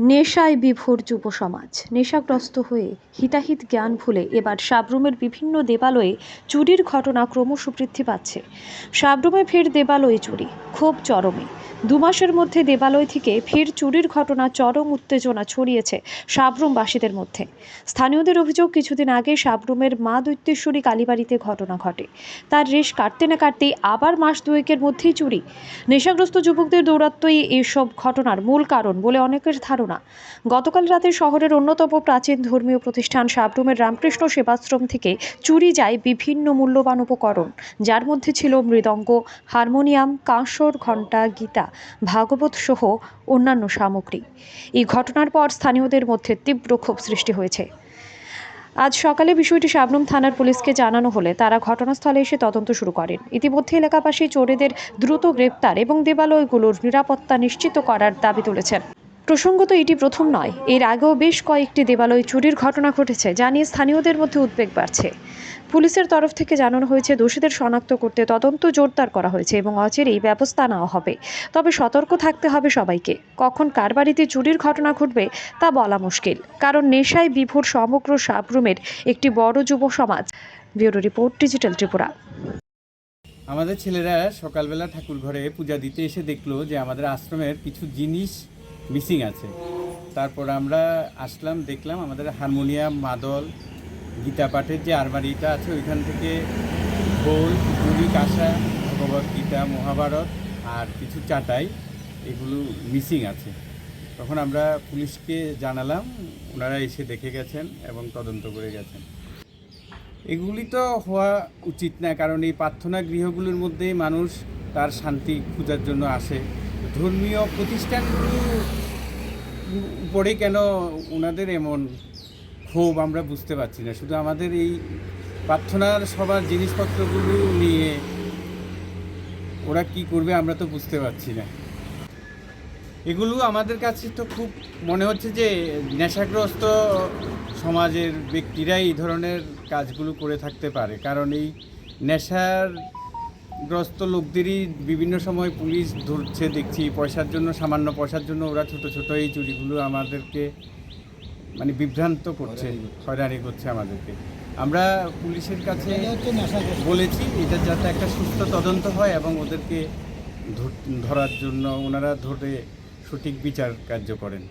নেশায় বিভোর যুব সমাজ। নেশাগ্রস্ত হয়ে হিতাহিত জ্ঞান ভুলে এবার সাবরুমের বিভিন্ন দেবালয়ে চুরির ঘটনা ক্রমশ বৃদ্ধি পাচ্ছে। সাবরুমে ফের দেবালয়ে চুরি খুব চরমে। দু মাসের মধ্যে দেবালয় থেকে ফের চুরির ঘটনা চরম উত্তেজনা ছড়িয়েছে সাবরুমবাসীদের মধ্যে। স্থানীয়দের অভিযোগ, কিছুদিন আগে সাবরুমের মা দৈত্যেশ্বরী কালীবাড়িতে ঘটনা ঘটে। তার রেশ কাটতে না কাটতেই আবার মাস দুয়েকের মধ্যেই চুরি। নেশাগ্রস্ত যুবকদের দৌরাত্মই এসব ঘটনার মূল কারণ বলে অনেকের ধারণা গতকাল রাতে শহরের অন্যতম প্রাচীন ধর্মীয় প্রতিষ্ঠান সাবরুমের রামকৃষ্ণ সেবাশ্রম থেকে চুরি যায় বিভিন্ন মূল্যবান উপকরণ, যার মধ্যে ছিল মৃদঙ্গ, হারমোনিয়াম, কাঁসর, ঘণ্টা, গীতা, ভাগবত সহ অন্যান্য সামগ্রী। এই ঘটনার পর স্থানীয়দের মধ্যে তীব্র ক্ষোভ সৃষ্টি হয়েছে। আজ সকালে বিষয়টি শাবনুম থানার পুলিশকে জানানো হলে তারা ঘটনাস্থলে এসে তদন্ত শুরু করেন। ইতিমধ্যে এলাকাবাসী চোরেদের দ্রুত গ্রেপ্তার এবং দেবালয়গুলোর নিরাপত্তা নিশ্চিত করার দাবি তুলেছেন। প্রসঙ্গত এটি প্রথম নয়। এর আগেও বেশ কয়েকটি দেবালয় চুরির ঘটনা ঘটেছে, যা নিয়ে স্থানীয়দের মধ্যে উদ্বেগ বাড়ছে। পুলিশের তরফ থেকে জানানো হয়েছে, দোষীদের শনাক্ত করতে তদন্ত জোরদার করা হয়েছে এবং অচিরেই ব্যবস্থা নেওয়া হবে। তবে সতর্ক থাকতে হবে সবাইকে। কখন কার বাড়িতে চুরির ঘটনা ঘটবে তা বলা মুশকিল। কারণ নেশায় বিভোর সমগ্র সাবরুমের একটি বড় যুব সমাজ। Bureau report, digital Tripura. আমাদের ছেলেরা সকালবেলা ঠাকুর ঘরে পূজা দিতে এসে দেখল যে আমাদের আশ্রমের কিছু জিনিস মিসিং আছে। তারপর আমরা আসলাম, দেখলাম আমাদের হারমোনিয়াম মাদল গীতা পাঠের যে আলমারিটা আছে, ওইখান থেকে ঢোল পুরি কাঁসা, ভগবত গীতা, মহাভারত আর কিছু চাটাই, এগুলো মিসিং আছে। তখন আমরা পুলিশকে জানালাম, ওনারা এসে দেখে গেছেন এবং তদন্ত করে গেছেন। এগুলি তো হওয়া উচিত না, কারণ এই প্রার্থনা গৃহগুলোর মধ্যেই মানুষ তার শান্তি খোঁজার জন্য আসে। ধর্মীয় প্রতিষ্ঠানগুলো উপরে কেন ওনাদের এমন ক্ষোভ আমরা বুঝতে পারছি না। শুধু আমাদের এই প্রার্থনার সবার জিনিসপত্রগুলো নিয়ে ওরা কি করবে আমরা তো বুঝতে পারছি না। এগুলো আমাদের কাছে তো খুব মনে হচ্ছে যে নেশাগ্রস্ত সমাজের ব্যক্তিরাই এই ধরনের কাজগুলো করে থাকতে পারে। কারণ এই নেশার গ্রস্ত লোকদেরই বিভিন্ন সময় পুলিশ ধরছে দেখছি পয়সার জন্য সামান্য পয়সার জন্য ওরা ছোট ছোট এই চুরিগুলো আমাদেরকে মানে বিভ্রান্ত করছে হয়রানি করছে। আমাদেরকে। আমরা পুলিশের কাছে বলেছি এটা যাতে একটা সুস্থ তদন্ত হয় এবং ওদেরকে ধরার জন্য ওনারা ধরে সঠিক বিচার কার্য করেন।